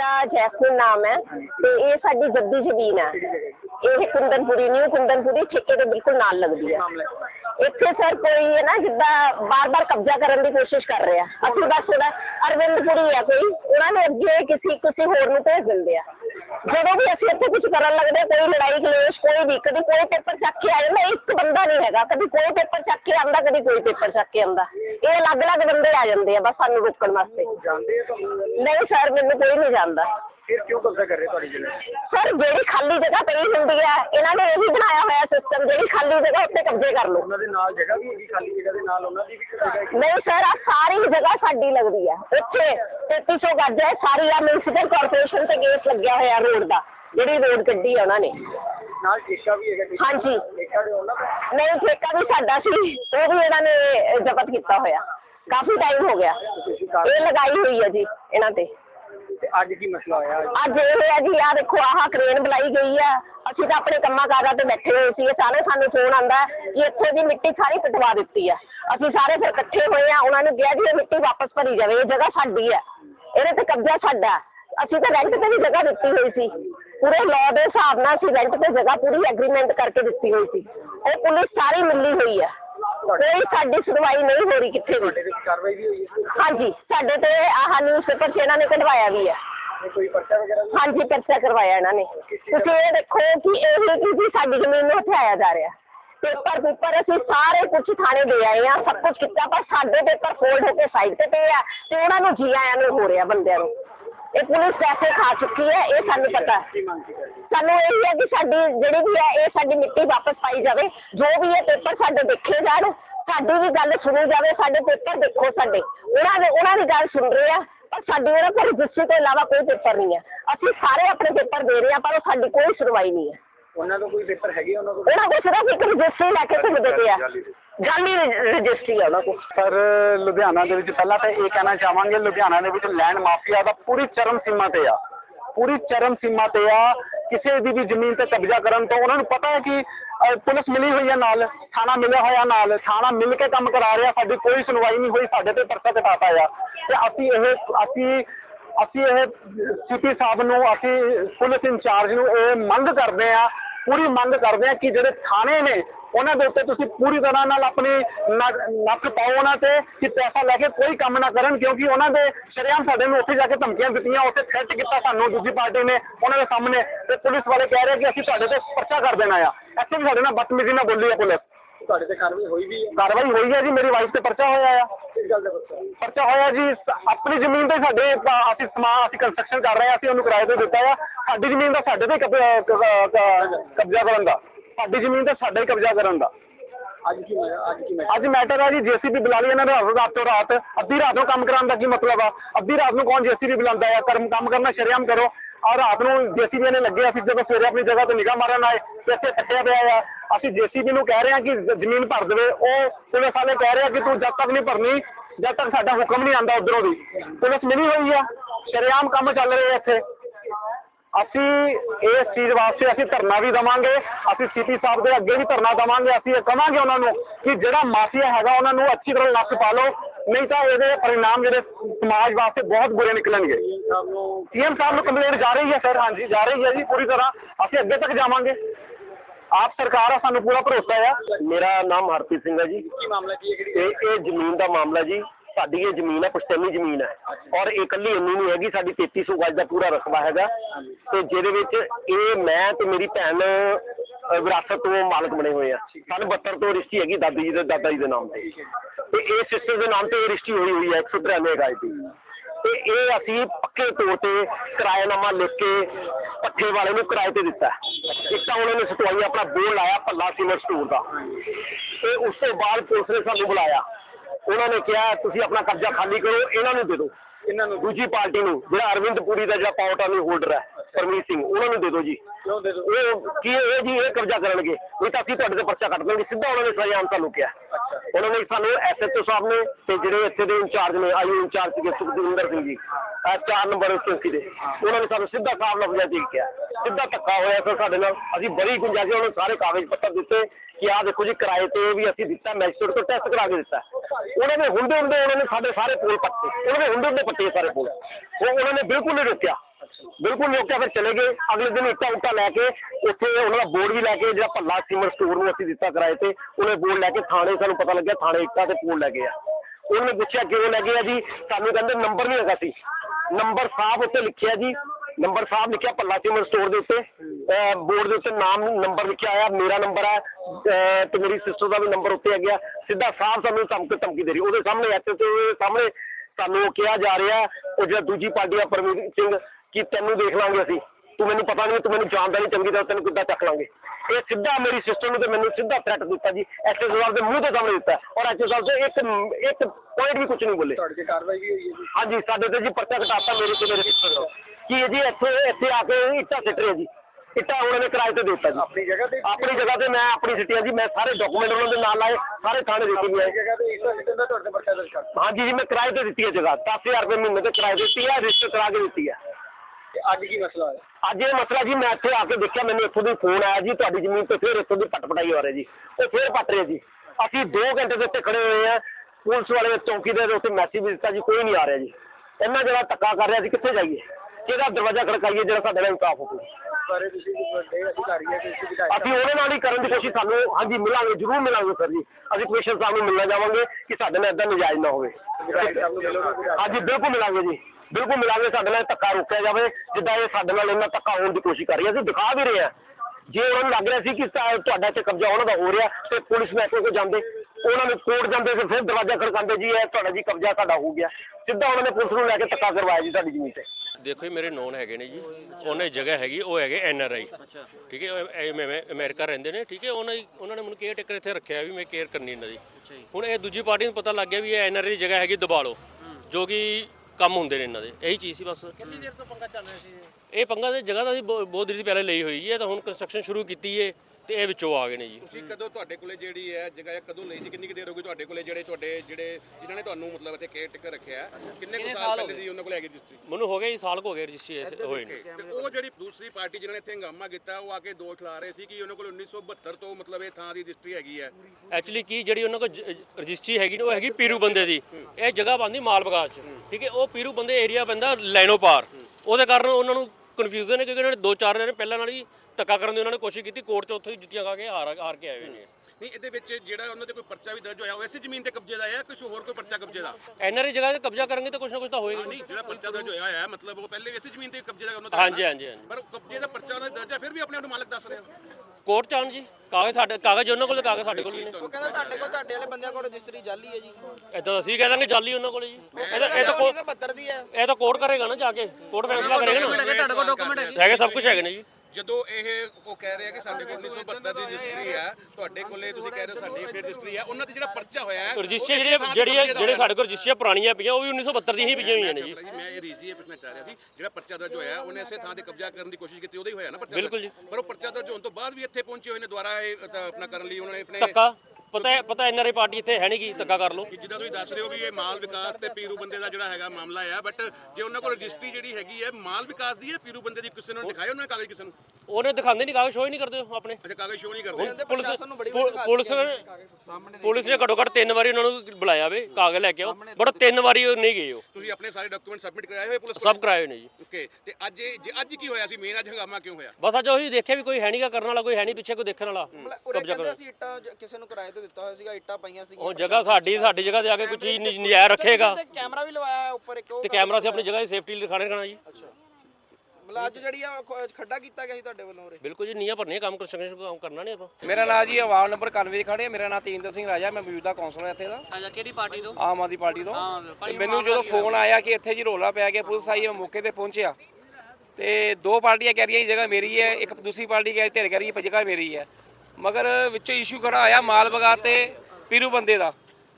ਮੇਰਾ ਜੈਸਮੀਨ ਨਾਮ ਹੈ ਤੇ ਇਹ ਸਾਡੀ ਜੱਦੀ ਜ਼ਮੀਨ ਹੈ। ਇਹ ਕੁੰਦਨਪੁਰੀ ਨਿਊ ਕੁੰਦਨਪੁਰੀ ਠੇਕੇ ਦੇ ਬਿਲਕੁਲ ਨਾਲ ਲੱਗਦੀ ਹੈ। ਇੱਥੇ ਸਰ ਕੋਈ ਹੈ ਨਾ ਜਿੱਦਾਂ ਬਾਰ-ਬਾਰ ਕਬਜ਼ਾ ਕਰਨ ਦੀ ਕੋਸ਼ਿਸ਼ ਕਰ ਰਿਹਾ। ਅਸੀਂ ਬਸ ਉਹਦਾ ਅਰਵਿੰਦਪੁਰੀ ਹੈ ਕੋਈ, ਉਹਨਾਂ ਨੇ ਅੱਗੇ ਕਿਸੇ ਕਿਸੇ ਹੋਰ ਨੂੰ ਭੇਜ ਦਿੰਦੇ ਆ। ਜਦੋਂ ਵੀ ਅਸੀਂ ਇੱਥੇ ਕੁਝ ਕਰਨ ਲੱਗਦੇ ਕੋਈ ਲੜਾਈ ਕੋਈ ਵੀ ਕਦੀ ਕੋਈ ਪੇਪਰ ਚੱਕ ਕੇ ਆ ਜਾਂਦਾ ਇੱਕ ਬੰਦਾ ਨਹੀਂ ਹੈਗਾ। ਕਦੀ ਕੋਈ ਪੇਪਰ ਚੱਕ ਕੇ ਆਉਂਦਾ ਕਦੀ ਕੋਈ ਪੇਪਰ ਚੱਕ ਕੇ ਆਉਂਦਾ। ਇਹ ਅਲੱਗ-ਅਲੱਗ ਬੰਦੇ ਆ ਜਾਂਦੇ ਆ ਬਸ ਸਾਨੂੰ ਰੋਕਣ ਵਾਸਤੇ। ਆ ਤੁਹਾਨੂੰ? ਨਹੀਂ ਸਰ ਮੈਨੂੰ ਕੋਈ ਨਹੀਂ ਜਾਣਦਾ। ਫਿਰ ਕਿਉਂ ਕਬਜ਼ਾ ਕਰ ਰਹੇ ਤੁਹਾਡੀ ਜਗ੍ਹਾ? ਸਰ ਜਿਹੜੀ ਖਾਲੀ ਜਗ੍ਹਾ ਪਈ ਹੁੰਦੀ ਹੈ ਇਹਨਾਂ ਨੇ ਇਹ ਬਣਾਇਆ ਹੋਇਆ ਸਿਸਟਮ ਜਿਹੜੀ ਖਾਲੀ ਜਗ੍ਹਾ ਉੱਤੇ ਕਬਜ਼ੇ ਕਰ ਲਓ। ਉਹਨਾਂ ਦੇ ਨਾਲ ਜਗ੍ਹਾ ਵੀ ਹੈਗੀ ਖਾਲੀ ਜਗ੍ਹਾ ਦੇ ਨਾਲ ਉਹਨਾਂ ਦੀ ਵੀ ਜਗ੍ਹਾ ਨਹੀਂ ਸਰ ਆ ਸਾਰੀ ਜਗ੍ਹਾ ਸਾਡੀ ਲੱਗਦੀ ਹੈ ਉੱਥੇ 3300 ਗੱਜ ਹੈ ਸਾਰੀ ਆ ਮਿਊਨਿਸਪਲ ਕਾਰਪੋਰੇਸ਼ਨ ਤੇ ਗੇਟ ਲੱਗਿਆ ਹੋਇਆ ਰੋਡ ਦਾ ਜਿਹੜੀ ਰੋਡ ਕੱਢੀ ਆ ਉਹਨਾਂ ਨੇ। ਨਾਲ ਠੇਕਾ ਵੀ ਹੈਗਾ ਠੇਕਾ- ਹਾਂਜੀ। ਠੇਕਾ ਦੇ ਉਹਨਾਂ ਦਾ। ਨਹੀਂ ਠੇਕਾ ਵੀ ਸਾਡਾ ਸੀ ਉਹ ਵੀ ਇਹਨਾਂ ਨੇ ਜ਼ਬਤ ਕੀਤਾ ਹੋਇਆ। ਕਾਫੀ ਟਾਈਮ ਹੋ ਗਿਆ। ਤੁਸੀਂ ਕਰ ਇਹ ਲਗਾਈ ਹੋਈ ਹੈ ਜੀ ਇਹਨਾਂ ਤੇ। ਤੇ ਅੱਜ ਕੀ ਮਸਲਾ ਹੋਇਆ? ਅੱਜ ਇਹ ਹੈ ਜੀ ਆ ਦੇਖੋ ਆਹ ਕ੍ਰੇਨ ਬੁਲਾਈ ਗਈ ਆ। ਅਸੀਂ ਤਾਂ ਆਪਣੇ ਕੰਮਾਂ ਕਾਰਾਂ ਤੇ ਬੈਠੇ ਹੋਏ ਸੀ ਸਾਰੇ ਸਾਨੂੰ ਫੋਨ ਆਂਦਾ ਕਿ ਇੱਥੇ ਦੀ ਮਿੱਟੀ ਸਾਰੀ ਪਟਵਾ ਦਿੱਤੀ ਆ। ਅਸੀਂ ਸਾਰੇ ਫਿਰ ਇਕੱਠੇ ਹੋਏ ਆ ਉਹਨਾਂ ਨੂੰ ਕਿਹਾ ਜੀ ਇਹ ਮਿੱਟੀ ਵਾਪਸ ਭਰੀ ਜਾਵੇ ਇਹ ਜਗ੍ਹਾ ਸਾਡੀ ਆ। ਇਹਦੇ ਤੇ ਕਬਜ਼ਾ ਸਾਡਾ। ਅਸੀਂ ਤਾਂ ਰੈਂਟ ਤੇ ਵੀ ਜਗ੍ਹਾ ਦਿੱਤੀ ਹੋਈ ਸੀ। ਪੂਰੇ ਲਾਅ ਦੇ ਹਿਸਾਬ ਨਾਲ ਅਸੀਂ ਰੈਂਟ ਤੇ ਜਗ੍ਹਾ ਪੂਰੀ ਐਗਰੀਮੈਂਟ ਕਰਕੇ ਦਿੱਤੀ ਹੋਈ ਸੀ। ਉਹ ਪੁਲਿਸ ਸਾਰੀ ਮਿਲੀ ਹੋਈ ਆ। ਕੋਈ ਸਾਡੀ ਸੁਣਵਾਈ ਨਹੀਂ ਹੋ ਰਹੀ ਕਿੱਥੇ ਵੀ। ਤੁਹਾਡੇ ਤੇ ਕਾਰਵਾਈ ਵੀ ਹੋਈ ਹੈ? ਹਾਂਜੀ ਸਾਡੇ ਤੇ ਆਹ ਨਿਊਜ਼ਪੇਪਰ 'ਚ ਇਹਨਾਂ ਨੇ ਕਢਵਾਇਆ ਵੀ ਆ। ਤੇ ਕੋਈ ਪਰਚਾ ਵਗੈਰਾ ਹਾਂਜੀ ਪਰਚਾ ਕਰਵਾਇਆ ਇਹਨਾਂ ਨੇ। ਤੁਸੀਂ ਇਹ ਦੇਖੋ ਕਿ ਇਹ ਕੀ ਸਾਡੀ ਜ਼ਮੀਨ ਨੂੰ ਹਥਿਆਇਆ ਜਾ ਰਿਹਾ। ਪੇਪਰ ਪੇਪਰ ਅਸੀਂ ਸਾਰੇ ਕੁਝ ਥਾਣੇ ਦੇ ਆਏ ਆ ਸਭ ਕੁਝ ਕੀਤਾ ਪਰ ਸਾਡੇ ਪੇਪਰ ਫੋਲਡ ਹੋ ਕੇ ਸਾਈਡ ਤੇ ਪਏ ਆ ਤੇ ਉਹਨਾਂ ਨੂੰ ਜੀ ਆਇਆਂ ਨੂੰ ਹੋ ਰਿਹਾ ਬੰਦਿਆਂ ਨੂੰ। ਇਹ ਪੁਲਿਸ ਪੈਸੇ ਖਾ ਚੁੱਕੀ ਹੈ ਇਹ ਸਾਨੂੰ ਪਤਾ ਸਾਨੂੰ ਇਹ ਹੈ ਕਿ ਸਾਡੀ ਜਿਹੜੀ ਵੀ ਹੈ ਇਹ ਸਾਡੀ ਮਿੱਟੀ ਵਾਪਸ ਪਾਈ ਜਾਵੇ। ਜੋ ਵੀ ਇਹ ਪੇਪਰ ਸਾਡੇ ਦੇਖੇ ਜਾਣ ਸਾਡੀ ਵੀ ਗੱਲ ਸੁਣੀ ਜਾਵੇ ਸਾਡੇ ਪੇਪਰ ਦੇਖੋ ਸਾਡੇ। ਉਹਨਾਂ ਦੇ ਉਹਨਾਂ ਦੀ ਗੱਲ ਸੁਣ ਰਹੇ ਆ ਪਰ ਸਾਡੀ ਉਹਨਾਂ ਕੋਲ ਰਜਿਸਟਰੀ ਤੋਂ ਇਲਾਵਾ ਕੋਈ ਪੇਪਰ ਨਹੀਂ ਹੈ। ਅਸੀਂ ਸਾਰੇ ਆਪਣੇ ਪੇਪਰ ਦੇ ਰਹੇ ਆ ਪਰ ਉਹ ਸਾਡੀ ਕੋਈ ਸੁਣਵਾਈ ਨਹੀਂ ਹੈ। ਉਹਨਾਂ ਦਾ ਕੋਈ ਪੇਪਰ ਹੈਗੇ ਉਹਨਾਂ ਕੋਲ? ਉਹਨਾਂ ਕੋਲ ਸਿਰਫ ਇੱਕ ਰਜਿਸਟਰੀ ਲੈ ਕੇ ਪਏ ਆ। ਜਾਲੀ ਰਜਿਸਟਰੀ ਆ ਉਹਨਾਂ ਕੋਲ। ਸਰ, ਲੁਧਿਆਣਾ ਦੇ ਵਿੱਚ ਪਹਿਲਾਂ ਤਾਂ ਇਹ ਕਹਿਣਾ ਚਾਹਾਂਗੇ, ਲੁਧਿਆਣਾ ਦੇ ਵਿੱਚ ਲੈਂਡ ਮਾਫੀਆ ਦਾ ਪੂਰੀ ਚਰਮ ਸੀਮਾ ਤੇ ਆ। ਪੂਰੀ ਚਰਮ ਸੀਮਾ ਤੇ ਆ। ਕਿਸੇ ਦੀ ਵੀ ਜ਼ਮੀਨ ਤੇ ਕਬਜ਼ਾ ਕਰਨ ਤੋਂ ਉਹਨਾਂ ਨੂੰ ਪਤਾ ਹੈ ਕਿ ਪੁਲਿਸ ਮਿਲੀ ਹੋਈ ਹੈ ਨਾਲ, ਥਾਣਾ ਮਿਲਿਆ ਹੋਇਆ ਨਾਲ, ਥਾਣਾ ਮਿਲ ਕੇ ਕੰਮ ਕਰਾ ਰਿਹਾ, ਸਾਡੀ ਕੋਈ ਸੁਣਵਾਈ ਨਹੀਂ ਹੋਈ, ਸਾਡੇ ਤੇ ਪਰਚਾ ਕਟਾਤਾ ਆ। ਤੇ ਅਸੀਂ ਇਹ, ਅਸੀਂ ਅਸੀਂ ਇਹ ਸੀਪੀ ਸਾਹਿਬ ਨੂੰ, ਅਸੀਂ ਪੁਲਿਸ ਇੰਚਾਰਜ ਨੂੰ ਇਹ ਮੰਗ ਕਰਦੇ ਆ ਪੂਰੀ ਮੰਗ ਕਰਦੇ ਆ ਕਿ ਜਿਹੜੇ ਥਾਣੇ ਨੇ ਉਹਨਾਂ ਦੇ ਉੱਤੇ ਤੁਸੀਂ ਪੂਰੀ ਤਰ੍ਹਾਂ ਨਾਲ ਆਪਣੀ ਨੱਕ ਪਾਓ ਉਹਨਾਂ ਤੇ ਕਿ ਪੈਸਾ ਲੈ ਕੇ ਕੋਈ ਕੰਮ ਨਾ ਕਰਨ ਕਿਉਂਕਿ ਉਹਨਾਂ ਦੇ ਸ਼ਰੇਆਮ ਸਾਡੇ ਨੂੰ ਉੱਥੇ ਜਾ ਕੇ ਧਮਕੀਆਂ ਦਿੱਤੀਆਂ ਉੱਥੇ ਥ੍ਰੈਟ ਕੀਤਾ ਸਾਨੂੰ ਦੂਜੀ ਪਾਰਟੀ ਨੇ ਉਹਨਾਂ ਦੇ ਸਾਹਮਣੇ। ਤੇ ਪੁਲਿਸ ਵਾਲੇ ਕਹਿ ਰਹੇ ਕਿ ਅਸੀਂ ਤੁਹਾਡੇ ਤੇ ਪਰਚਾ ਕਰ ਦੇਣਾ ਆ। ਇੱਥੇ ਵੀ ਸਾਡੇ ਨਾਲ ਬਦਤਮੀਜ਼ੀ ਨਾਲ ਬੋਲੀ ਹੈ ਪੁਲਿਸ। ਤੁਹਾਡੇ ਤੇ ਕਾਰਵਾਈ ਹੋਈ ਵੀ ਹੈ ਕਾਰਵਾਈ ਹੋਈ ਹੈ ਜੀ ਮੇਰੀ ਵਾਈਫ ਤੇ ਪਰਚਾ ਹੋਇਆ ਆ। ਕਿਸ ਗੱਲ ਦਾ ਪਰਚਾ? ਹੋਇਆ ਜੀ ਆਪਣੀ ਜ਼ਮੀਨ ਤੇ ਸਾਡੇ ਅਸੀਂ ਸਮਾਨ ਅਸੀਂ ਕੰਸਟਰਕਸ਼ਨ ਕਰ ਰਹੇ ਹਾਂ ਅਸੀਂ ਉਹਨੂੰ ਕਿਰਾਏ ਤੇ ਦਿੱਤਾ ਆ। ਸਾਡੀ ਜ਼ਮੀਨ ਦਾ ਸਾਡੇ ਤੇ ਕਬਜ਼ਾ ਕਰਨ ਦਾ। ਸਾਡੀ ਜ਼ਮੀਨ ਤੇ ਸਾਡਾ ਹੀ ਕਬਜ਼ਾ ਕਰਨ ਦਾ। ਅੱਜ ਕੀ ਹੋਇਆ? ਅੱਜ ਕੀ ਮੈਂ ਅੱਜ ਮੈਟਰ ਆ ਜੀ ਜੀਸੀਬੀ ਬੁਲਾ ਲਈ ਇਹਨਾਂ ਨੇ ਰਾਤੋਂ ਰਾਤੋਂ ਰਾਤ। ਅੱਧੀ ਰਾਤ ਨੂੰ ਕੰਮ ਕਰਾਉਣ ਦਾ ਕੀ ਮਤਲਬ ਆ? ਅੱਧੀ ਰਾਤ ਨੂੰ ਕੌਣ ਜੀਸੀਬੀ ਬੁਲਾਉਂਦਾ ਆ? ਕਰਮ ਕੰਮ ਕਰਨਾ ਸ਼ਰੇਆਮ ਕਰੋ। ਔਰ ਰਾਤ ਨੂੰ ਜੀਸੀਬੀ ਨੇ ਲੱਗੇ ਅਸੀਂ ਜਦੋਂ ਸਵੇਰੇ ਆਪਣੀ ਜਗ੍ਹਾ ਤੋਂ ਨਿਗਾਹ ਮਾਰਨ ਆਏ ਤੇ ਇੱਥੇ ਕੱਟਿਆ ਪਿਆ ਆ। ਅਸੀਂ ਜੀਸੀਬੀ ਨੂੰ ਕਹਿ ਰਹੇ ਹਾਂ ਕਿ ਜ਼ਮੀਨ ਭਰ ਦੇਵੇ। ਉਹ ਪੁਲਿਸ ਵਾਲੇ ਕਹਿ ਰਹੇ ਆ ਕਿ ਤੂੰ ਜਦ ਤੱਕ ਨਹੀਂ ਭਰਨੀ ਜਦ ਤੱਕ ਸਾਡਾ ਹੁਕਮ ਨਹੀਂ ਆਂਦਾ ਉਧਰੋਂ ਦੀ। ਪੁਲਿਸ ਮਿਲੀ ਹੋਈ ਆ। ਸ਼ਰੇਆਮ ਕੰਮ ਚੱਲ ਰਹੇ ਆ ਇੱਥੇ। ਅਸੀਂ ਇਸ ਚੀਜ਼ ਵਾਸਤੇ ਅਸੀਂ ਧਰਨਾ ਵੀ ਦਵਾਂਗੇ ਅਸੀਂ ਸੀਪੀ ਸਾਹਿਬ ਦੇ ਅੱਗੇ ਵੀ ਧਰਨਾ ਦਵਾਂਗੇ ਅਸੀਂ ਇਹ ਕਵਾਂਗੇ ਉਹਨਾਂ ਨੂੰ ਕਿ ਜਿਹੜਾ ਮਾਫੀਆ ਹੈਗਾ ਉਹਨਾਂ ਨੂੰ ਅੱਛੀ ਤਰ੍ਹਾਂ ਨੱਥ ਪਾ ਲਓ ਨਹੀਂ ਤਾਂ ਇਹਦੇ ਪਰਿਣਾਮ ਜਿਹੜੇ ਸਮਾਜ ਵਾਸਤੇ ਬਹੁਤ ਬੁਰੇ ਨਿਕਲਣਗੇ। ਸੀਐਮ ਸਾਹਿਬ ਨੂੰ ਕੰਪਲੇਂਟ ਜਾ ਰਹੀ ਹੈ ਸਰ ਹਾਂਜੀ ਜਾ ਰਹੀ ਹੈ ਜੀ ਪੂਰੀ ਤਰ੍ਹਾਂ ਅਸੀਂ ਅੱਗੇ ਤੱਕ ਜਾਵਾਂਗੇ। ਆਪ ਸਰਕਾਰ ਆ ਸਾਨੂੰ ਪੂਰਾ ਭਰੋਸਾ ਆ। ਮੇਰਾ ਨਾਮ ਹਰਪ੍ਰੀਤ ਸਿੰਘ ਹੈ ਜੀ। ਕੀ ਮਾਮਲਾ ਕੀ ਹੈ ਕਿਹੜੀ ਇਹ ਇਹ ਜ਼ਮੀਨ ਦਾ ਮਾਮਲਾ ਜੀ। ਸਾਡੀ ਇਹ ਜ਼ਮੀਨ ਹੈ ਪੁਸ਼ਤੈਨੀ ਜ਼ਮੀਨ ਹੈ। ਔਰ ਇਹ ਇਕੱਲੀ ਇੰਨੀ ਨਹੀਂ ਹੈਗੀ, ਸਾਡੀ 3300 ਗਜ ਦਾ ਪੂਰਾ ਰਕਬਾ ਹੈਗਾ। ਤੇ ਜਿਹਦੇ ਵਿੱਚ ਇਹ ਮੈਂ ਤੇ ਮੇਰੀ ਭੈਣ ਵਿਰਾਸਤ ਤੋਂ ਮਾਲਕ ਬਣੇ ਹੋਏ ਆ। ਸਾਨੂੰ 72 ਤੋਂ ਰਿਸ਼ਤੀ ਹੈਗੀ ਦਾਦੀ ਜੀ ਦੇ, ਦਾਦਾ ਜੀ ਦੇ ਨਾਮ ਤੇ। ਤੇ ਇਹ ਸਿਸਟਰ ਦੇ ਨਾਮ ਤੇ ਇਹ ਰਿਸ਼ਤੀ ਹੋਈ ਹੋਈ ਹੈ 193 ਗਜ ਦੀ। ਤੇ ਇਹ ਅਸੀਂ ਪੱਕੇ ਤੌਰ ਤੇ ਕਿਰਾਏਨਾਮਾ ਲਿਖ ਕੇ ਪੱਠੇ ਵਾਲੇ ਨੂੰ ਕਿਰਾਏ ਤੇ ਦਿੱਤਾ। ਇੱਕ ਤਾਂ ਉਹਨਾਂ ਨੇ ਸਟਵਾਈ ਆਪਣਾ ਬੋਰਡ ਲਾਇਆ ਪੱਲਾ ਸੀਮੈਂਟ ਸਟੋਰ ਦਾ। ਤੇ ਉਸ ਤੋਂ ਬਾਅਦ ਪੁਲਿਸ ਨੇ ਸਾਨੂੰ ਬੁਲਾਇਆ। ਉਹਨਾਂ ਨੇ ਕਿਹਾ ਤੁਸੀਂ ਆਪਣਾ ਕਬਜ਼ਾ ਖਾਲੀ ਕਰੋ ਇਹਨਾਂ ਨੂੰ ਦੇ ਦਿਓ। ਇਹਨਾਂ ਨੂੰ ਦੂਜੀ ਪਾਰਟੀ ਨੂੰ ਜਿਹੜਾ ਅਰਵਿੰਦ ਪੁਰੀ ਦਾ ਜਿਹੜਾ ਪਾਵਰ ਟਾਨੀ ਹੋਲਡਰ ਹੈ। ਪਰਮੀਤ ਸਿੰਘ ਉਹਨਾਂ ਨੂੰ ਦੇ ਦਿਓ ਜੀ। ਕਿਉਂ ਦੇ ਦੋ ਉਹ ਕੀ ਇਹ ਜੀ ਇਹ ਕਬਜ਼ਾ ਕਰਨਗੇ। ਨਹੀਂ ਤਾਂ ਅਸੀਂ ਤੁਹਾਡੇ ਤੇ ਪਰਚਾ ਕੱਟ ਦੇਵਾਂਗੇ। ਸਿੱਧਾ ਉਹਨਾਂ ਨੇ ਸਰਿਆਮ ਸਾਨੂੰ ਕਿਹਾ ਉਹਨਾਂ ਨੇ ਸਾਨੂੰ ਐਸਐਚਓ ਸਾਹਿਬ ਨੇ ਤੇ ਜਿਹੜੇ ਇੱਥੇ ਦੇ ਇੰਚਾਰਜ ਨੇ ਆਈਓ ਇੰਚਾਰਜ ਸੀਗੇ ਸੁਖਜਿੰਦਰ ਸਿੰਘ ਜੀ ਆਹ ਚਾਰ ਨੰਬਰ ਚੌਂਕੀ ਦੇ। ਉਹਨਾਂ ਨੇ ਸਾਨੂੰ ਸਿੱਧਾ ਲਫ਼ਜ਼ਾਂ 'ਚ ਹੀ ਕਿਹਾ। ਸਿੱਧਾ ਧੱਕਾ ਹੋਇਆ ਸਰ ਸਾਡੇ ਨਾਲ। ਅਸੀਂ ਬੜੀ ਗੁੰਜਾਇਸ਼ ਉਹਨਾਂ ਨੂੰ ਸਾਰੇ ਕਾਗਜ਼ ਪੱਤਰ ਦਿੱਤੇ ਕਿ ਆਹ ਦੇਖੋ ਜੀ ਕਿਰਾਏ ਤੇ ਵੀ ਅਸੀਂ ਦਿੱਤਾ ਮੈਜਿਸਟਰੇਟ ਤੋਂ ਟੈਸਟ ਕਰਾ ਕੇ ਦਿੱਤਾ। ਉਹਨਾਂ ਨੇ ਹੁੰਦੇ ਹੁੰਦੇ ਉਹਨਾਂ ਨੇ ਸਾਡੇ ਸਾਰੇ ਪੋਲ ਪੱਟੇ। ਉਹਨਾਂ ਨੇ ਹੁੰਦੇ ਹੁੰਦੇ ਪੱਟੇ ਸਾਰੇ ਪੋਲ। ਉਹ ਉਹਨਾਂ ਨੇ ਬਿਲਕੁਲ ਨਹੀਂ ਰੋਕਿਆ। ਬਿਲਕੁਲ ਨਹੀਂ ਰੋਕਿਆ ਫਿਰ ਚਲੇ ਗਏ। ਅਗਲੇ ਦਿਨ ਇੱਟਾਂ ਉੱਟਾਂ ਲੈ ਕੇ ਉੱਥੇ ਉਹਨਾਂ ਦਾ ਬੋਰਡ ਵੀ ਲੈ ਕੇ ਜਿਹੜਾ ਭੱਲਾ ਸੀਮਰ ਸਟੋਰ ਨੂੰ ਅਸੀਂ ਦਿੱਤਾ ਕਿਰਾਏ ਤੇ, ਉਹਨੇ ਬੋਰਡ ਲੈ ਕੇ ਥਾਣੇ, ਸਾਨੂੰ ਪਤਾ ਲੱਗਿਆ ਥਾਣੇ ਇੱਟਾਂ ਤੇ ਪੋਲ ਲੈ ਗਏ ਆ। ਉਹਨੇ ਪੁੱਛਿਆ ਕਿਉਂ ਲੈ ਗਏ ਆ ਜੀ? ਸਾਨੂੰ ਕਹਿੰਦੇ ਨੰਬਰ ਨਹੀਂ ਹੈਗਾ ਸੀ। ਨੰਬਰ ਸਾਫ਼ ਉੱਤੇ ਲਿਖਿਆ ਜੀ। ਨੰਬਰ ਸਾਫ਼ ਲਿਖਿਆ ਭੱਲਾ ਸੀਮਰ ਸਟੋਰ ਦੇ ਉੱਤੇ। ਬੋਰਡ ਦੇ ਉੱਤੇ ਨਾਮ ਨੰਬਰ ਲਿਖਿਆ ਆਇਆ ਮੇਰਾ ਨੰਬਰ ਹੈ ਅਹ ਤੇ ਮੇਰੀ ਸਿਸਟਰ ਦਾ ਵੀ ਨੰਬਰ ਉੱਤੇ ਆ ਗਿਆ ਸਿੱਧਾ ਸਾਹਿਬ ਸਾਨੂੰ ਧਮਕ ਧਮਕੀ ਦੇ ਰਹੀ। ਉਹਦੇ ਸਾਹਮਣੇ ਐਸਐਸਓ ਦੇ ਸਾਹਮਣੇ ਸਾਨੂੰ ਉਹ ਕਿਹਾ ਜਾ ਰਿਹਾ, ਉਹ ਜਿਹੜਾ ਦੂਜੀ ਪਾਰਟੀ ਆ ਪਰਮੀਤ ਸਿੰਘ ਕਿ ਤੈਨੂੰ ਦੇਖ ਲਾਂਗੇ ਅਸੀਂ। ਤੂੰ ਮੈਨੂੰ ਪਤਾ ਨਹੀਂ ਤੂੰ ਮੈਨੂੰ ਜਾਣਦਾ ਨਹੀਂ ਚੰਗੀ ਤਰ੍ਹਾਂ ਤੈਨੂੰ ਕਿੱਦਾਂ ਚੱਕ ਲਾਂਗੇ। ਇਹ ਸਿੱਧਾ ਮੇਰੀ ਸਿਸਟਰ ਨੂੰ ਤੇ ਮੈਨੂੰ ਸਿੱਧਾ ਥ੍ਰੈਟ ਦਿੱਤਾ ਜੀ। ਐਸਐਸਓ ਸਾਹਿਬ ਦੇ ਮੂੰਹ ਦੇ ਸਾਹਮਣੇ ਦਿੱਤਾ। ਔਰ ਐਸਐਸਓ ਸਾਹਿਬ ਤੋਂ ਇੱਕ ਇੱਕ ਪੁਆਇੰਟ ਵੀ ਕੁਝ ਨਹੀਂ ਬੋਲੇ। ਤੁਹਾਡੇ ਤੇ ਕਾਰਵਾਈ ਵੀ ਹੋਈ ਹੈ ਜੀ। ਹਾਂਜੀ ਸਾਡੇ ਤੇ ਜੀ ਪਰਚਾ ਕਟਾਤਾ ਮੇਰੇ ਤੇ ਮੇਰੇ ਸਿਸਟਰ ਦਾ ਕਿ ਇਹ ਜੀ ਇੱਥੇ ਇੱਥੇ ਆ ਕੇ ਇੱਟਾਂ ਸਿੱਟ ਰਹੇ ਜੀ। ਇੱਟਾਂ ਉਹਨਾਂ ਨੇ ਕਿਰਾਏ ਤੇ ਦਿੱਤਾ ਜੀ। ਆਪਣੀ ਜਗ੍ਹਾ ਤੇ? ਆਪਣੀ ਜਗ੍ਹਾ ਤੇ ਮੈਂ ਆਪਣੀ ਸਿੱਟੀਆਂ ਜੀ ਮੈਂ ਸਾਰੇ ਡਾਕੂਮੈਂਟ ਉਹਨਾਂ ਦੇ ਨਾਲ ਲਾਏ ਸਾਰੇ ਥਾਣੇ ਦੇ ਵੀ ਆਏ। ਜਗ੍ਹਾ ਤੇ ਇਸ ਸਿੱਟਣ ਦਾ ਤੁਹਾਡੇ ਤੇ ਪਰਚਾ ਦਰਜ ਕਰਤਾ ਹਾਂਜੀ ਜੀ ਮੈਂ ਕਿਰਾਏ ਤੇ ਦਿੱਤੀ ਹੈ ਜਗ੍ਹਾ। 10000 ਰੁਪਏ ਮਹੀਨੇ ਤੇ ਕਿਰਾਏ ਤੇ ਦਿੱਤੀ ਹੈ ਰਜਿਸਟਰ ਕਰਾ ਕੇ ਦਿੱਤੀ ਹੈ। ਤੇ ਅੱਜ ਕੀ ਮਸਲਾ ਹੈ ਅੱਜ ਇਹ ਮਸਲਾ ਜੀ ਮੈਂ ਇੱਥੇ ਆ ਕੇ ਦੇਖਿਆ ਮੈਨੂੰ ਇੱਥੋਂ ਦੀ ਫੋਨ ਆਇਆ ਜੀ ਤੁਹਾਡੀ ਜ਼ਮੀਨ ਤੇ ਫਿਰ ਇੱਥੋਂ ਦੀ ਪਟਪਟਾਈ ਹੋ ਰਹੀ ਜੀ। ਉਹ ਫਿਰ ਪੱਟ ਰਹੇ ਜੀ। ਅਸੀਂ 2 ਘੰਟੇ ਦੇ ਉੱਤੇ ਖੜੇ ਹੋਏ ਆ ਪੁਲਿਸ ਵਾਲੇ ਚੌਕੀ ਦੇ ਉੱਤੇ ਮੈਸੇਜ ਵੀ ਦਿੱਤਾ ਜੀ ਕੋਈ ਨਹੀਂ ਆ ਰਿਹਾ ਜੀ। ਇੰਨਾ ਜਿਹੜਾ ਧੱਕਾ ਕਰ ਰਿਹਾ ਸੀ ਕਿੱਥੇ ਜਾਈਏ? ਕਿਹਦਾ ਦਰਵਾਜ਼ਾ ਖੜਕਾਈਏ ਜਿਹੜਾ ਸਾਡੇ ਨਾਲ ਇਨਸਾਫ ਹੋਵੇ? ਬਾਰੇ ਤੁਸੀਂ ਵੱਡੇ ਅਧਿਕਾਰੀ ਹੈ ਤੁਸੀਂ ਵਿਧਾਇਕ ਅਸੀਂ ਉਹਦੇ ਨਾਲ ਹੀ ਕਰਨ ਦੀ ਕੋਸ਼ਿਸ਼ ਸਾਨੂੰ ਹਾਂਜੀ ਮਿਲਾਂਗੇ ਜ਼ਰੂਰ ਮਿਲਾਂਗੇ ਸਰ ਜੀ। ਅਸੀਂ ਕਮਿਸ਼ਨ ਸਾਹਿਬ ਨੂੰ ਮਿਲਣਾ ਜਾਵਾਂਗੇ ਕਿ ਸਾਡੇ ਨਾਲ ਇਦਾਂ ਨਜਾਇਜ਼ ਨਾ ਹੋਵੇ। ਹਾਂਜੀ ਬਿਲਕੁਲ ਮਿਲਾਂਗੇ ਜੀ। ਬਿਲਕੁਲ ਮਿਲਾਂਗੇ ਸਾਡੇ ਨਾਲ ਧੱਕਾ ਰੋਕਿਆ ਜਾਵੇ ਜਿੱਦਾਂ ਇਹ ਸਾਡੇ ਨਾਲ ਇੰਨਾ ਧੱਕਾ ਹੋਣ ਦੀ ਕੋਸ਼ਿਸ਼ ਕਰ ਰਹੀ ਹੈ। ਅਸੀਂ ਦਿਖਾ ਵੀ ਰਹੇ ਹਾਂ। ਜੇ ਉਹਨਾਂ ਨੂੰ ਲੱਗ ਰਿਹਾ ਸੀ ਕਿ ਤੁਹਾਡਾ ਇੱਥੇ ਕਬਜ਼ਾ ਉਹਨਾਂ ਦਾ ਹੋ ਰਿਹਾ ਤੇ ਪੁਲਿਸ ਮਹਿਕਮੇ ਕੋਲ ਜਾਂਦੇ ਉਹਨਾਂ ਨੂੰ ਕੋਰਟ ਜਾਂਦੇ ਤੇ ਫਿਰ ਦਰਵਾਜ਼ਾ ਖੜਕਾਉਂਦੇ ਜੀ ਇਹ ਤੁਹਾਡਾ ਜੀ ਕਬਜ਼ਾ ਸਾਡਾ ਹੋ ਗਿਆ। ਸਿੱਧਾ ਉਹਨਾਂ ਨੇ ਪੁਲਿਸ ਨੂੰ ਲੈ ਕੇ ਧੱਕਾ ਕਰਵਾਇਆ ਜੀ ਸਾਡੀ ਜ਼ਮੀਨ ਤੇ। ਦੇਖੋ ਇਹ ਮੇਰੇ ਨੋਨ ਹੈਗੇ ਨੇ ਜੀ। ਉਹਨਾਂ ਦੀ ਜਗ੍ਹਾ ਹੈਗੀ ਉਹ ਹੈਗੇ ਐਨ ਆਰ ਆਈ। ਠੀਕ ਹੈ ਇਹ ਮੈਂ- ਅਮਰੀਕਾ ਰਹਿੰਦੇ ਨੇ ਠੀਕ ਹੈ ਉਹਨਾਂ ਦੀ ਉਹਨਾਂ ਨੇ ਮੈਨੂੰ ਕੇਅਰ ਟੇਕਰ ਇੱਥੇ ਰੱਖਿਆ ਵੀ ਮੈਂ ਕੇਅਰ ਕਰਨੀ ਇਹਨਾਂ ਦੀ। ਹੁਣ ਇਹ ਦੂਜੀ ਪਾਰਟੀ ਨੂੰ ਪਤਾ ਲੱਗ ਗਿਆ ਵੀ ਇਹ ਐਨ ਆਰ ਆਈ ਦੀ ਜਗ੍ਹਾ ਹੈਗੀ ਦਬਾਲੋ ਜੋ ਕਿ ਕੰਮ ਹੁੰਦੇ ਨੇ ਇਹਨਾਂ ਦੇ ਇਹੀ ਚੀਜ਼ ਸੀ ਬਸ। ਕਿੰਨੀ ਦੇਰ ਤੋਂ ਪੰਗਾ ਚੱਲ ਰਿਹਾ ਸੀ ਇਹ? ਪੰਗਾ ਤੇ ਜਗ੍ਹਾ ਤਾਂ ਅਸੀਂ ਬਹੁ- ਬਹੁਤ ਦੇਰ ਦੀ ਪਹਿਲੇ ਲਈ ਹੋਈ ਹੈ ਤਾਂ ਹੁਣ ਕੰਸਟਰਕਸ਼ਨ ਸ਼ੁਰੂ ਕੀਤੀ ਹੈ ਤੇ ਇਹ ਵਿੱਚੋਂ ਆ ਗਏ ਨੇ ਜੀ। ਤੁਸੀਂ ਕਦੋਂ ਤੁਹਾਡੇ ਕੋਲੇ ਜਿਹੜੀ ਹੈ ਜਗ੍ਹਾ ਇਹ ਕਦੋਂ ਲਈ ਸੀ? ਕਿੰਨੀ ਕੁ ਦੇਰ ਹੋ ਗਈ ਤੁਹਾਡੇ ਕੋਲੇ ਜਿਹੜੇ ਤੁਹਾਡੇ ਜਿਹੜੇ ਜਿਨ੍ਹਾਂ ਨੇ ਤੁਹਾਨੂੰ ਮਤਲਬ ਇੱਥੇ ਕੇਅਰ ਟੇਕਰ ਰੱਖਿਆ? ਹੈ? ਕਿੰਨੇ ਕੁ ਸਾਲ ਪਹਿਲੇ ਦੀ ਉਹਨਾਂ ਕੋਲ ਹੈਗੀ ਰਜਿਸਟਰੀ? ਮੈਨੂੰ ਹੋ ਗਿਆ ਜੀ ਸਾਲ ਕੁ ਹੋ ਗਿਆ ਰਜਿਸਟਰੀ ਹੋਏ ਨੇ। ਤੇ ਉਹ ਜਿਹੜੀ ਦੂਸਰੀ ਪਾਰਟੀ ਜਿਨ੍ਹਾਂ ਨੇ ਇੱਥੇ ਹੰਗਾਮਾ ਕੀਤਾ ਉਹ ਆ ਕੇ ਦੋਸ਼ ਲਾ ਰਹੇ ਸੀ ਕਿ ਉਹਨਾਂ ਕੋਲ 1972 ਤੋਂ ਮਤਲਬ ਇਹ ਥਾਂ ਦੀ ਰਜਿਸਟਰੀ ਹੈਗੀ ਹੈ। ਐਕਚੁਅਲੀ ਕੀ ਜਿਹੜੀ ਉਹਨਾਂ ਕੋਲ ਜ- ਰਜਿਸਟਰੀ ਹੈਗੀ ਨਾ ਉਹ ਹੈਗੀ ਪੀਰੂ ਬੰਦੇ ਦੀ। ਇਹ ਜਗ੍ਹਾ ਬੰਦੀ ਮਾਲ ਬਗਾਚ ਚ। ਠੀਕ ਹੈ ਉਹ ਪੀਰੂ ਬੰਦੇ ਏਰੀਆ ਪੈਂਦਾ ਲੈਨੋ ਪਾਰ। ਉਹਦੇ ਕਾਰਨ ਉਹਨਾਂ ਨੂੰ ਕਨਫਿਊਜ਼ਨ ਹੈ ਕਿਉਂਕਿ ਉਹਨਾਂ ਨੇ ਦੋ ਚਾਰ ਦਿਨ ਪਹਿਲਾਂ ਨਾਲ ਹੀ ਧੱਕਾ ਕਰਨ ਦੀ ਉਹਨਾਂ ਨੇ ਕੋਸ਼ਿਸ਼ ਕੀਤੀ ਕੋਰਟ 'ਚ ਉੱਥੇ ਹੀ ਜੁੱਤੀਆਂ ਖਾ ਕੇ ਹਾਰ ਹਾਰ ਕੇ ਆਏ ਹੋਏ ਨੇ। ਨਹੀਂ ਇਹਦੇ ਵਿੱਚ ਜਿਹੜਾ ਉਹਨਾਂ ਤੇ ਕੋਈ ਪਰਚਾ ਵੀ ਦਰਜ ਹੋਇਆ ਉਹ ਐਸੀ ਜ਼ਮੀਨ ਤੇ ਕਬਜ਼ੇ ਦਾ ਹੈ ਕੁਝ ਹੋਰ ਕੋਈ ਪਰਚਾ ਕਬਜ਼ੇ ਦਾ? ਐਨਆਰਆਈ ਜਗ੍ਹਾ ਤੇ ਕਬਜ਼ਾ ਕਰਨਗੇ ਤਾਂ ਕੁਛ ਨਾ ਕੁਛ ਤਾਂ ਹੋਏਗਾ। ਨਹੀਂ ਜਿਹੜਾ ਪਰਚਾ ਦਰਜ ਹੋਇਆ ਹੈ ਮਤਲਬ ਉਹ ਪਹਿਲੇ ਵੀ ਐਸੀ ਜ਼ਮੀਨ ਤੇ ਕਬਜ਼ੇ ਦਾ ਉਹਨਾਂ ਦਾ ਹਾਂਜੀ ਹਾਂਜੀ ਹਾਂਜੀ। ਪਰ ਕਬਜ਼ੇ ਦਾ ਪਰਚਾ ਉਹਨਾਂ ਦਾ ਦਰਜ ਹੈ ਫਿਰ ਵੀ ਆਪਣੇ ਆਪ ਨੂੰ ਮਾਲਕ ਦੱਸ ਰਿਹਾ। ਕੋਰਟ ਚ ਆਉਣ ਜੀ। ਕਾਗਜ਼ ਸਾਡੇ ਕਾਗਜ਼ ਉਹਨਾਂ ਕੋਲ ਕਾਗਜ਼ ਸਾਡੇ ਕੋਲ ਵੀ ਨੇ। ਉਹ ਕਹਿੰਦਾ ਤੁਹਾਡੇ ਕੋਲ ਤੁਹਾਡੇ ਵਾਲੇ ਬੰਦਿਆਂ ਕੋਲ ਰਜਿਸਟਰੀ ਜਾਲੀ ਹੈ ਜੀ। ਇਦਾਂ ਅਸੀਂ ਕਹਿ ਦਾਂਗੇ ਜਾਲੀ ਉਹਨਾਂ ਕੋਲ ਜੀ। ਇਹ ਤਾਂ ਇਹ ਤਾਂ ਕੋਰਟ 1972 ਦੀ ਹੈ। ਇਹ ਤਾਂ ਕੋਰਟ ਕਰੇਗਾ ਨਾ ਜਾ ਕੇ। ਕੋਰਟ ਫੈਸਲਾ ਕਰੇਗਾ ਨਾ। ਤੁਹਾਡੇ ਕੋਲ ਡਾਕੂਮੈਂਟ ਹੈਗੇ। ਸਭ ਕੁਝ ਹੈਗੇ ਨੇ ਜੀ। ਜਦੋਂ ਇਹ ਉਹ ਕਹਿ ਰਹੇ ਆ ਕਿ ਸਾਡੇ ਕੋਲ 1972 ਦੀ ਰਜਿਸਟਰੀ ਹੈ ਤੁਹਾਡੇ ਕੋਲੇ ਤੁਸੀਂ ਕਹਿ ਰਹੇ ਹੋ ਸਾਡੀ ਫਿਰ ਰਜਿਸਟਰੀ ਹੈ ਉਹਨਾਂ ਤੇ ਜਿਹੜਾ ਪਰਚਾ ਹੋਇਆ ਹੈ ਰਜਿਸਟਰ ਜਿਹੜੇ ਜਿਹੜੀਆਂ ਜਿਹੜੇ ਸਾਡੇ ਕੋਲ ਰਜਿਸਟਰੀਆਂ ਪੁਰਾਣੀਆਂ ਪਈਆਂ ਉਹ ਵੀ 1972 ਦੀਆਂ ਹੀ ਪਈਆਂ ਹੋਈਆਂ ਨੇ ਜੀ। ਮੈਂ ਇਹ ਰੀਜੀ ਇਹ ਪੁੱਛਣਾ ਚਾਹ ਰਿਹਾ ਸੀ ਜਿਹੜਾ ਪਰਚਾ ਦਰਜ ਹੋਇਆ ਉਹਨੇ ਇਸੇ ਥਾਂ ਤੇ ਕਬਜ਼ਾ ਕਰਨ ਦੀ ਕੋਸ਼ਿਸ਼ ਕੀਤੀ ਉਹਦਾ ਹੀ ਹੋਇਆ ਨਾ ਪਰਚਾ ਬਿਲਕੁਲ ਜੀ। ਪਰ ਉਹ ਪਰਚਾ ਦਰਜ ਹੋਣ ਤੋਂ ਬਾਅਦ ਵੀ ਇੱਥੇ ਪਹੁੰਚੇ ਹੋਏ ਨੇ ਦੁਬਾਰਾ ਇਹ ਆਪਣਾ ਕਰਨ ਲਈ ਉਹਨਾਂ ਨੇ ਆਪਣੇ ਧੱਕਾ। ਪਤਾ ਹੈ ਪਤਾ ਐਨਆਰਆਈ ਪਾਰਟੀ ਇੱਥੇ ਹੈ ਨਹੀਂ ਕੀ ਧੱਕਾ ਕਰ ਲਓ। ਕਿ ਜਿੱਦਾਂ ਤੁਸੀਂ ਦੱਸ ਰਹੇ ਹੋ ਵੀ ਇਹ ਮਾਲ ਵਿਕਾਸ ਤੇ ਪੀਰੂ ਬੰਦੇ ਦਾ ਜਿਹੜਾ ਹੈਗਾ ਮਾਮਲਾ ਹੈ ਬਟ ਜੇ ਉਹਨਾਂ ਕੋਲ ਰਜਿਸਟਰੀ ਜਿਹੜੀ ਹੈਗੀ ਹੈ ਮਾਲ ਵਿਕਾਸ ਦੀ ਹੈ ਪੀਰੂ ਬੰਦੇ ਦੀ ਕਿਸੇ ਨੂੰ ਦਿਖਾਇਆ ਉਹਨਾਂ ਨੇ ਕਾਗਜ਼ ਕਿਸੇ ਨੂੰ? ਉਹਨੇ ਦਿਖਾਉਂਦੇ ਨਹੀਂ ਕਾਗਜ਼ ਸ਼ੋਅ ਹੀ ਨਹੀਂ ਕਰਦੇ ਉਹ ਆਪਣੇ। ਅੱਛਾ ਕਾਗਜ਼ ਸ਼ੋਅ ਨਹੀਂ ਕਰਦੇ। ਪੁਲਿਸ ਪੁਲਿਸ ਪੁਲਿਸ ਨੇ ਘੱਟੋ ਘੱਟ ਤਿੰਨ ਵਾਰੀ ਉਹਨਾਂ ਨੂੰ ਬੁਲਾਇਆ ਵੇ ਕਾਗਜ਼ ਲੈ ਕੇ ਆਓ। ਬਟ ਤਿੰਨ ਵਾਰੀ ਉਹ ਨਹੀਂ ਗਏ ਉਹ। ਤੁਸੀਂ ਆਪਣੇ ਸਾਰੇ ਡਾਕੂਮੈਂਟ ਸਬਮਿਟ ਕਰਾਏ ਹੋਏ ਪੁਲਿਸ ਸਭ ਕਰਾਏ ਹੋਏ ਨੇ ਜੀ। ਓਕੇ ਤੇ ਅੱਜ ਇਹ- ਜੇ ਅੱਜ ਕੀ ਹੋਇਆ ਸੀ? ਮੇਨ ਅੱਜ ਹੰਗਾਮਾ ਕਿਉਂ ਹੋਇਆ? ਬਸ ਅੱਜ ਉਹੀ ਦੇਖਿਆ ਵੀ ਕੋਈ ਹੈ ਨਹੀਂਗਾ ਕਰਨ ਵਾਲਾ ਕੋਈ ਹੈ ਨਹੀਂ ਪਿੱਛੇ ਕੋਈ ਦੇਖਣ ਵਾਲਾ। ਉਰੇ ਕਹਿੰਦੇ ਅਸੀਂ ਇੱਟਾਂ ਜ- ਕਿਸੇ ਨੂੰ ਕਿਰਾਏ ਤੇ ਦਿੱਤਾ ਹੋਇਆ ਸੀਗਾ ਇੱਟਾਂ ਪਈਆਂ ਸੀਗੀਆਂ ਉਹ ਜਗ੍ਹਾ ਸਾਡੀ ਸਾਡੀ ਜਗ੍ਹਾ ਤੇ ਆ ਕੇ ਕੋਈ ਚੀਜ਼ ਨਜ- ਨਜਾਇਜ਼ ਰੱਖੇਗਾ। ਤੇ ਕੈਮਰਾ ਵੀ ਲਵਾਇਆ ਹੈ ਉੱਪਰ ਇੱਕ ਉਹ ਤੇ ਕੈਮਰਾ ਸੀ ਆਪਣੀ ਜਗ੍ਹਾ ਦੀ ਸੇਫਟੀ ਲਈ ਦਿਖਾਣੇ ਰਖਣਾ ਜੀ। ਮਤਲਬ ਅੱਜ ਜਿਹੜੀ ਆ ਖ- ਖੱਡਾ ਕੀਤਾ ਗਿਆ ਸੀ ਤੁਹਾਡੇ ਵੱਲੋਂ ਉਰੇ? ਬਿਲਕੁਲ ਜੀ ਨੀਆਂ ਭਰਨੀਆਂ ਕੰਮ ਕੰਸਟਰਕਸ਼ਨ ਕੰਮ ਕਰਨਾ ਨਹੀਂ ਆਪਾਂ। ਮੇਰਾ ਨਾਮ ਜੀ ਵਾਰਡ ਨੰਬਰ 91 ਖੜੇ ਮੇਰਾ ਨਾਮ ਤੇਂਦਰ ਸਿੰਘ ਰਾਜਾ ਮੈਂ ਮੌਜੂਦਾ ਕੌਂਸਲਰ ਇੱਥੇ ਦਾ। ਅੱਛਾ ਕਿਹੜੀ ਪਾਰਟੀ ਤੋਂ? ਆਮ ਆਦਮੀ ਪਾਰਟੀ ਤੋਂ। ਤੇ ਮੈਨੂੰ ਜਦੋਂ ਫੋਨ ਆਇਆ ਕਿ ਇੱਥੇ ਜੀ ਰੋਲਾ ਪੈ ਗਿਆ ਪੁਲਿਸ ਆਈ ਹੈ, ਮੈਂ ਮੌਕੇ ਤੇ ਪਹੁੰਚਿਆ। ਤੇ ਦੋ ਪਾਰਟੀਆਂ ਕਹਿ ਰਹੀਆਂ ਇਹ ਜਗ੍ਹਾ ਮੇਰੀ ਹੈ ਇੱਕ ਦੂਸਰੀ ਪਾਰਟੀ ਕਹਿ ਧਿਰ ਕਹਿ ਰਹੀ ਹੈ ਜਗ੍ਹਾ ਮੇਰੀ ਹੈ। ਮਗਰ ਵਿੱਚੋਂ ਇਸ਼ੂ ਖੜਾ ਆਇਆ ਮਾਲ ਬਗਾਤ ਤੇ ਪੀਰੂ ਬੰਦੇ ਦਾ।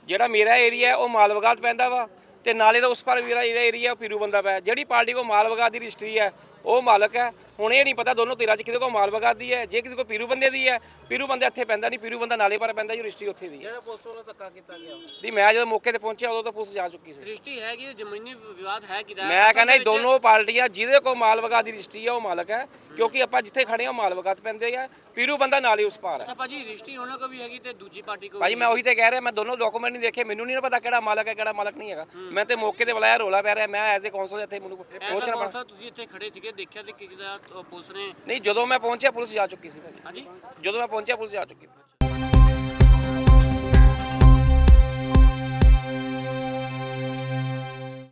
ਜਿਹੜਾ ਮੇਰਾ ਏਰੀਆ ਉਹ ਮਾਲ ਬਗਾਤ ਪੈਂਦਾ ਵਾ ਤੇ ਨਾਲੇ ਦਾ ਉਸ ਪਰ ਮੇਰਾ ਜਿਹੜਾ ਏਰੀਆ ਉਹ ਪੀਰੂ ਬੰਦਾ ਪੈ ਜਿਹੜੀ ਪਾਰਟੀ ਕੋ ਮਾਲ ਬਗਾਤ ਦੀ ਰਜਿਸਟਰੀ ਹੈ ਉਹ ਮਾਲਕ ਹੈ ਹੁਣ ਇਹ ਨਹੀਂ ਪਤਾ ਦੋਨੋਂ ਧਿਰਾਂ 'ਚ ਕਿਹਦੇ ਕੋਲ ਮਾਲ ਵਗਾਦੀ ਹੈ ਜੇ ਕਿਸੇ ਕੋਲ ਪੀਰੂ ਬੰਦੇ ਦੀ ਹੈ ਪੀਰੂ ਬੰਦਾ ਇੱਥੇ ਪੈਂਦਾ ਨਹੀਂ ਪੀਰੂ ਬੰਦਾ ਨਾਲੇ ਪਰ ਪੈਂਦਾ ਜੀ ਰਜਿਸਟਰੀ ਉੱਥੇ ਦੀ ਹੈ। ਜਿਹੜਾ ਪੁਲਿਸ ਵੱਲੋਂ ਧੱਕਾ ਕੀਤਾ ਗਿਆ। ਨਹੀਂ ਮੈਂ ਜਦੋਂ ਮੌਕੇ ਤੇ ਪਹੁੰਚਿਆ ਉਦੋਂ ਤਾਂ ਪੁਲਿਸ ਜਾ ਚੁੱਕੀ ਸੀ। ਰਜਿਸਟਰੀ ਹੈ ਕਿ ਜ਼ਮੀਨੀ ਵਿਵਾਦ ਹੈ ਕਿਦਾ? ਮੈਂ ਕਹਿੰਦਾ ਜੀ ਦੋਨੋਂ ਪਾਰਟੀਆਂ ਜਿਹਦੇ ਕੋਲ ਮਾਲ ਵਗਾ ਦੀ ਰਜਿਸਟਰੀ ਆ ਉਹ ਮਾਲਕ ਹੈ ਕਿਉਂਕਿ ਆਪਾਂ ਜਿੱਥੇ ਖੜੇ ਹਾਂ ਮਾਲ ਵਗਾਤ ਪੈਂਦੇ ਆ ਪੀਰੂ ਬੰਦਾ ਨਾਲ ਹੀ ਉਸ ਪਾਰ ਹੈ। ਅੱਛਾ ਭਾਜੀ ਰਜਿਸਟਰੀ ਉਹਨਾਂ ਕੋ ਵੀ ਹੈਗੀ ਤੇ ਦੂਜੀ ਪਾਰਟੀ ਕੋ ਭਾਜੀ ਮੈਂ ਉਹੀ ਤੇ ਕਹਿ ਰਿਹਾ ਮੈਂ ਦੋਨੋਂ ਡਾਕੂਮੈਂਟ ਨਹੀਂ ਦੇਖੇ ਮੈਨੂੰ ਨਹੀਂ ਪਤਾ ਕਿਹੜਾ ਮਾਲਕ ਹੈ ਕਿਹੜਾ ਮਾਲਕ ਨਹੀਂ ਹੈਗਾ। ਮੈਂ ਤੇ ਮੌਕੇ ਤੇ ਬੁਲਾਇਆ ਰੋਲਾ ਪੈ ਰਿਹਾ ਮੈਂ ਐਜ਼ ਏ ਕੌਂਸਲ ਇੱਥੇ ਮੈਨੂੰ ਪਹੁੰਚਣਾ ਪੜਾ ਤੁਸੀਂ ਇੱਥੇ ਖੜੇ ਸੀਗੇ ਦੇਖਿਆ ਤੇ ਕਿਹਦਾ ਪੁਲਿਸ ਨੇ ਨਹੀਂ ਜਦੋਂ ਮੈਂ ਪਹੁੰਚਿਆ ਪੁਲਿਸ ਜਾ ਚੁੱਕੀ ਸੀ ਭਾਜੀ। ਹਾਂਜੀ? ਜਦੋਂ ਮੈਂ ਪਹੁੰਚਿਆ ਪੁਲਿਸ ਜਾ ਚੁੱਕੀ। ਸੀ